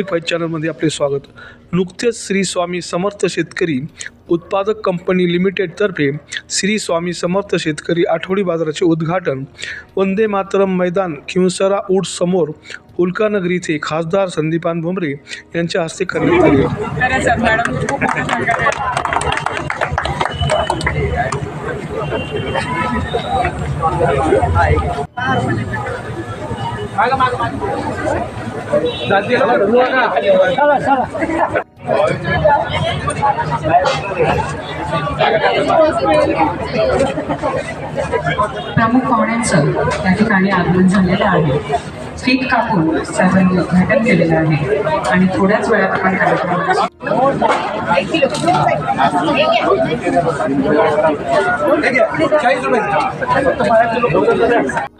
Public wise चॅनलमध्ये आपले स्वागत. नुकतेच श्री स्वामी समर्थ शेतकरी उत्पादक कंपनी लिमिटेडतर्फे श्री स्वामी समर्थ शेतकरी आठवडी बाजाराचे उद्घाटन वंदे मातरम मैदान किंसरा ऊट समोर उल्कानगरी येथे खासदार संदीपान भुमरे यांच्या हस्ते करण्यात आले खरंच आहे, मॅडम खूप सांगायला आहे. प्रमुख पाहुण्यांचं त्या ठिकाणी आगमन झालेलं आहे. फीत कापून साहेबांनी उद्घाटन केलेलं आहे. आणि थोड्याच वेळात आपण कार्यक्रमाला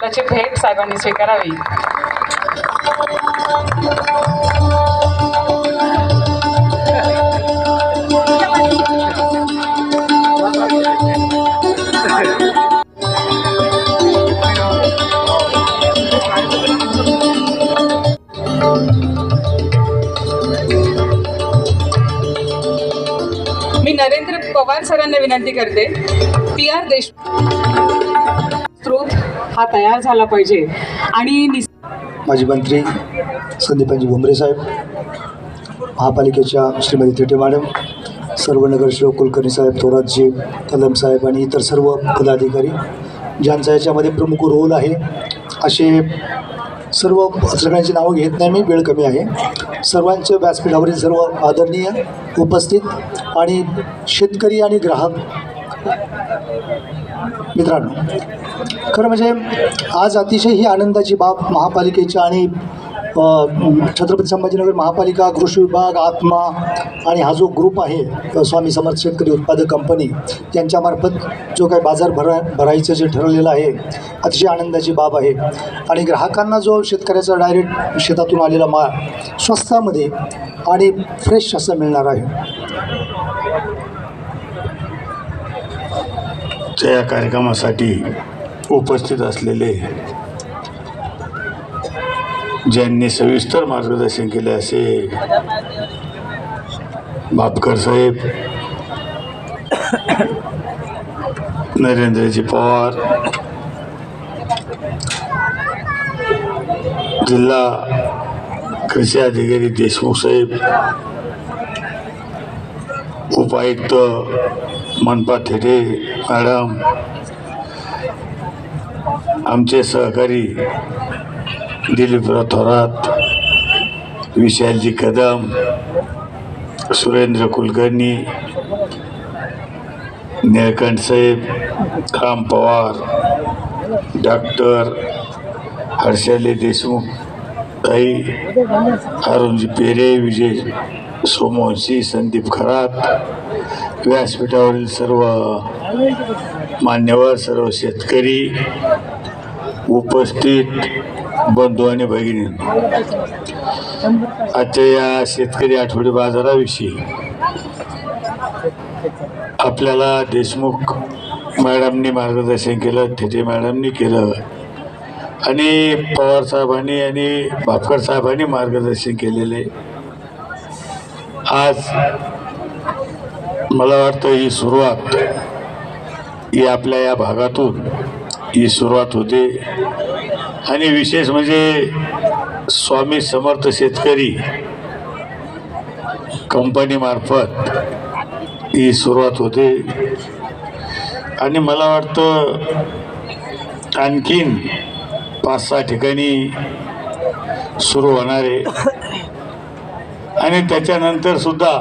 त्याची भेट साहेबांनी स्वीकारावी. मी पवार सरांना विनंती करते पी आर देश स्रोत हा तयार झाला पाहिजे. आणि माजी मंत्री संदीपांजी भुमरे साहेब महापालिकेच्या श्रीमती थेटे मॅडम सर्व नगरसेवक कुलकर्णी साहेब थोरातजी कदम साहेब आणि इतर सर्व पदाधिकारी ज्यांचा याच्यामध्ये प्रमुख रोल आहे असे सर्व सगळ्यांची नावं घेत नाही मी वेळ कमी आहे. सर्वांच्या व्यासपीठावरील सर्व आदरणीय उपस्थित आणि शेतकरी आणि ग्राहक मित्रांनो खरं म्हणजे आज अतिशय ही आनंदाची बाब महापालिकेच्या आणि छत्रपती संभाजीनगर महापालिका कृषी विभाग आत्मा आणि हा जो ग्रुप आहे स्वामी समर्थ शेतकरी उत्पादक कंपनी यांच्यामार्फत जो काही बाजार भरा भरायचं जे ठरवलेलं आहे अतिशय आनंदाची बाब आहे. आणि ग्राहकांना जो शेतकऱ्याचा डायरेक्ट शेतातून आलेला माल स्वस्तामध्ये आणि फ्रेश असं मिळणार आहे. त्या कार्यक्रमासाठी उपस्थित असलेले ज्यांनी सविस्तर मार्गदर्शन केले असे बापकर साहेब नरेंद्रजी पवार जिल्हा कृषी अधिकारी देशमुख साहेब उपायुक्त मनपा थेटे मॅडम आमचे सहकारी दिलीपराव थोरात विशालजी कदम सुरेंद्र कुलकर्णी निळकंठ साहेब राम पवार डॉक्टर हर्षाली देशमुख ताई अरुणजी पेरे विजय सोमवंशी संदीप खरात व्यासपीठावरील सर्व मान्यवर सर्व शेतकरी उपस्थित बंधू आणि भगिनी. आजच्या या शेतकरी आठवडी बाजाराविषयी आपल्याला देशमुख मॅडमनी मार्गदर्शन केलं थेटे मॅडमनी केलं आणि पवार साहेबांनी आणि भापकर साहेबांनी मार्गदर्शन केलेले आज मला वाटतं ही सुरुवात ही आपल्या या भागातून ही सुरुवात होते. आणि विशेष म्हणजे स्वामी समर्थ शेतकरी कंपनीमार्फत ही सुरुवात होते. आणि मला वाटतं आणखीन पाच सहा ठिकाणी सुरू होणार आहे. आणि त्याच्यानंतर सुद्धा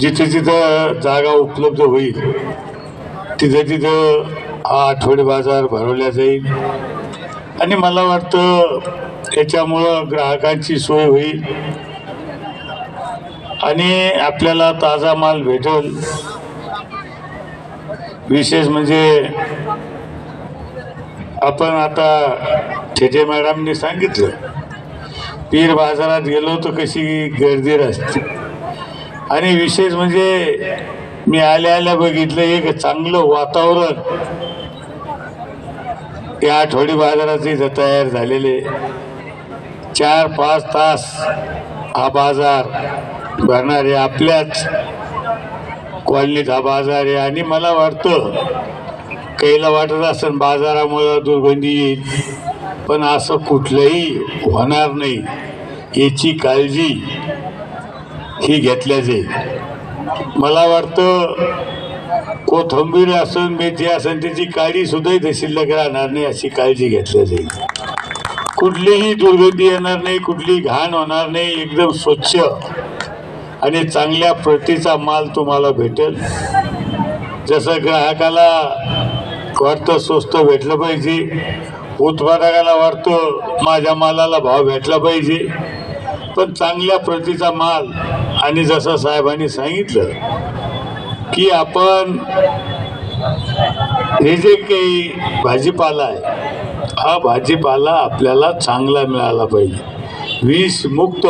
जिथे जिथं जागा उपलब्ध होईल तिथं तिथं हा बाजार भरवल्या जाईल. आणि मला वाटतं याच्यामुळं ग्राहकांची सोय होईल. आणि आपल्याला ताजा माल भेटेल. विशेष म्हणजे आपण आता ठेठे मॅडमने सांगितलं पीर बाजारात गेलो तर कशी गर्दी असते आणि विशेष म्हणजे मी आल्या आल्या बघितलं एक चांगलं वातावरण या आठवडी बाजाराचे इथं तयार झालेले चार पाच तास हा बाजार भरणारे आपल्याच कॉलनीत हा बाजार आहे. आणि मला वाटतं काहीला वाटत असेल बाजारामुळं दुर्गंधी येईल पण असं कुठलंही होणार नाही. याची काळजी ही घेतल्या जाईल मला वाटतं कोथंबीर असून मेथी असून त्याची काळी सुद्धा इथे शिल्लक राहणार नाही अशी काळजी घेतली जाईल. कुठलीही दुर्गंधी येणार नाही कुठली घाण होणार नाही एकदम स्वच्छ आणि चांगल्या प्रतीचा माल तुम्हाला भेटेल. जसं ग्राहकाला वाटतं स्वस्त भेटलं पाहिजे उत्पादकाला वाटतं माझ्या मालाला भाव भेटला पाहिजे पण चांगल्या प्रतीचा माल आणि जसं साहेबांनी सांगितलं की आपण हे जे काही भाजीपाला आहे हा भाजीपाला आपल्याला चांगला मिळाला पाहिजे. विष मुक्त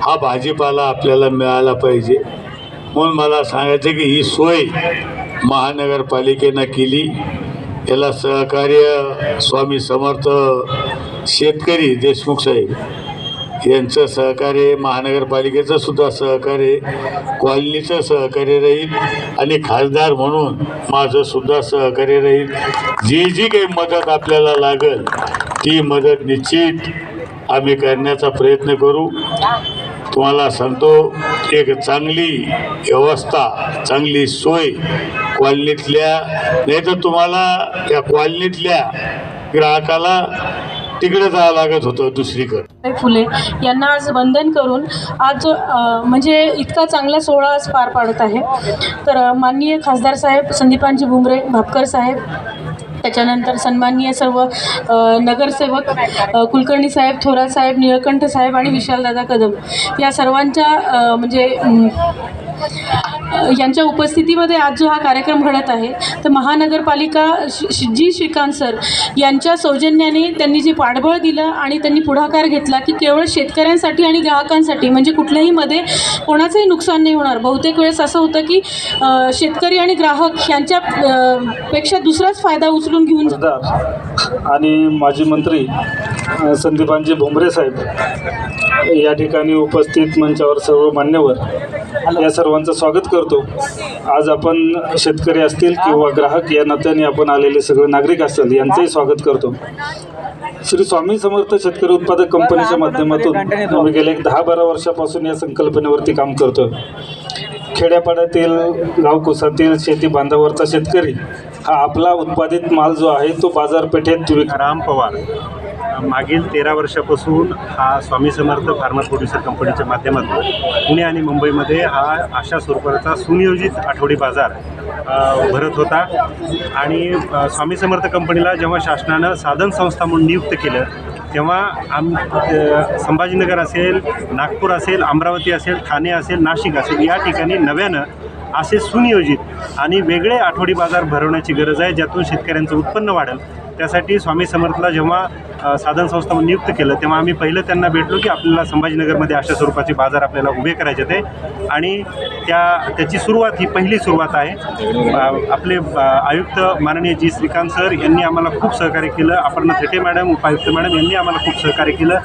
हा भाजीपाला आपल्याला मिळाला पाहिजे. म्हणून मला सांगायचं की ही सोय महानगरपालिकेनं केली. याला सहकार्य स्वामी समर्थ शेतकरी देशमुख साहेब यांचं सहकार्य महानगरपालिकेचं सुद्धा सहकार्य कॉलनीचं सहकार्य राहील आणि खासदार म्हणून माझं सुद्धा सहकार्य राहील. जी जी काही मदत आपल्याला लागेल ती मदत निश्चित आम्ही करण्याचा प्रयत्न करू. तुम्हाला सांगतो एक चांगली व्यवस्था चांगली सोय कॉलनीतल्या नाही तर तुम्हाला त्या कॉलनीतल्या ग्राहकाला तिकडे जावं लागत होतं दुसरीकडे. फुले यांना आज वंदन करून आज म्हणजे इतका चांगला सोहळा आज पार पाडत आहे. तर माननीय खासदार साहेब संदीपांजी भुमरे भापकर साहेब त्याच्यानंतर सन्माननीय सर्व नगरसेवक कुलकर्णी साहेब थोरात साहेब निळकंठ साहेब आणि विशालदादा कदम या सर्वांच्या म्हणजे यांच्या उपस्थितीमध्ये आज जो हा कार्यक्रम घडत आहे तर महानगरपालिका शि- शि- जी श्रीकांत सर यांच्या सौजन्याने त्यांनी जे पाठबळ दिलं आणि त्यांनी पुढाकार घेतला की केवळ शेतकऱ्यांसाठी आणि ग्राहकांसाठी म्हणजे कुठल्याही मध्ये कोणाचंही नुकसान नाही होणार. बहुतेक वेळेस असं होतं की शेतकरी आणि ग्राहक यांच्या पेक्षा दुसराच फायदा उचलून घेऊन आणि माजी मंत्री संदीपांजी भुमरे साहेब या ठिकाणी उपस्थित मंचावर सर्व मान्यवर या सर्वांचं स्वागत करतो. आज आपण शेतकरी असतील किंवा ग्राहक या नात्याने आपण आलेले सगळे नागरिक असतील यांचंही स्वागत करतो. श्री स्वामी समर्थ शेतकरी उत्पादक कंपनीच्या माध्यमातून आम्ही गेल्या एक दहा बारा वर्षापासून या संकल्पनेवरती काम करतो खेड्यापाड्यातील गावकुसातील शेती बांधावरचा शेतकरी हा आपला उत्पादित माल जो आहे तो बाजारपेठेत विक राम पवार. मागील तेरा वर्षापासून हा स्वामी समर्थ फार्मा प्रोड्युसर कंपनीच्या माध्यमातून पुणे आणि मुंबईमध्ये हा अशा स्वरूपाचा सुनियोजित आठवडी बाजार भरत होता. आणि स्वामी समर्थ कंपनीला जेव्हा शासनानं साधन संस्था म्हणून नियुक्त केलं तेव्हा आम संभाजीनगर असेल नागपूर असेल अमरावती असेल ठाणे असेल नाशिक असेल या ठिकाणी नव्यानं असे सुनियोजित आणि वेगळे आठवडी बाजार भरवण्याची गरज आहे ज्यातून शेतकऱ्यांचं उत्पन्न वाढेल. त्यासाठी स्वामी समर्थला जेव्हा साधन संस्था नियुक्त केलं तेव्हा आम्ही पहिलं त्यांना भेटलो की आपल्याला संभाजीनगरमध्ये अशा स्वरूपाचे बाजार आपल्याला उभे करायचे ते आणि त्या त्याची सुरुवात ही पहिली सुरुवात आहे. आपले आयुक्त माननीय जी श्रीकांत सर यांनी आम्हाला खूप सहकार्य केलं. अपर्णा थेटे मॅडम उपायुक्त मॅडम यांनी आम्हाला खूप सहकार्य केलं.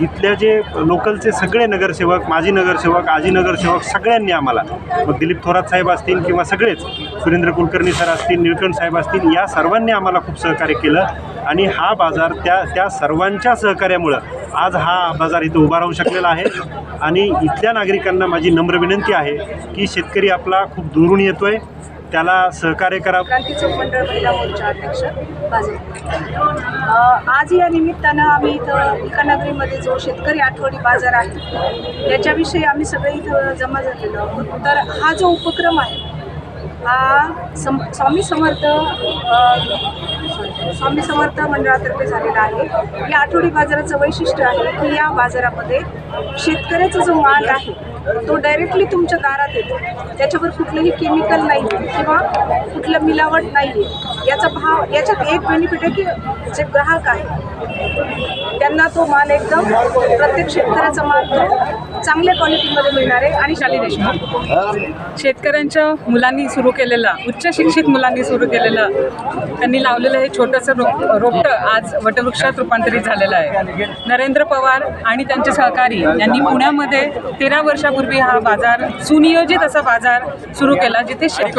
इथल्या जे लोकलचे सगळे नगरसेवक माजी नगरसेवक आजी नगरसेवक सगळ्यांनी आम्हाला मग दिलीप थोरात साहेब असतील किंवा सगळेच सुरेंद्र कुलकर्णी सर असतील निळकंठ साहेब असतील या सर्वांनी आम्हाला खूप सहकार्य केलं. आणि हा बाजार त्या त्या सर्वांच्या सहकार्यामुळं आज हा बाजार इथं उभा राहू शकलेला आहे. आणि इथल्या नागरिकांना माझी नम्र विनंती आहे की शेतकरी आपला खूप दुरून येतो आहे त्याला सहकार्य करा. क्रांती चौक मंडळ महिला मोर्चा अध्यक्ष बाजार आज या निमित्तानं आम्ही इथं इकानगरीमध्ये जो शेतकरी आठवडी बाजार आहे याच्याविषयी आम्ही सगळे इथं जमा झालेलो आहोत. तर हा जो उपक्रम आहे हा सम स्वामी समर्थ स्वामी समर्थ मंडळातर्फे झालेला आहे. या आठवडी बाजाराचं वैशिष्ट्य आहे की या बाजारामध्ये शेतकऱ्याचा जो माल आहे तो डायरेक्टली तुमच्या दारात येतो. त्याच्यावर कुठलंही केमिकल नाही आहे किंवा कुठलं मिलावट नाही आहे याचा भाव याच्यात एक बेनिफिट आहे की जे ग्राहक आहे त्यांना तो माल एकदम प्रत्येक शेतकऱ्याचा माल तो चांगल्या क्वालिटीमध्ये मिळणार आहे आणि शाली देशमुख. शेतकऱ्यांच्या मुलांनी सुरू केलेलं उच्च शिक्षित मुलांनी सुरू केलेलं त्यांनी लावलेलं हे छोटंसं रो रोपटं आज वटवृक्षात रूपांतरित झालेलं आहे. नरेंद्र पवार आणि त्यांचे सहकारी यांनी पुण्यामध्ये तेरा वर्षापूर्वी हा बाजार सुनियोजित असा बाजार सुरू केला जिथे शेत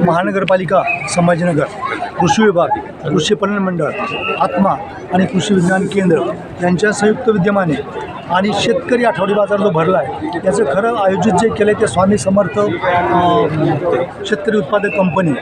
महानगरपालिका संभाजीनगर कृषी विभाग कृषी पणन मंडळ आत्मा आणि कृषी विज्ञान केंद्र यांच्या संयुक्त विद्यमाने आणि शेतकरी आठवडी बाजार जो भरला आहे याचं खरं आयोजित जे केलं आहे ते स्वामी समर्थ शेतकरी उत्पादक कंपनी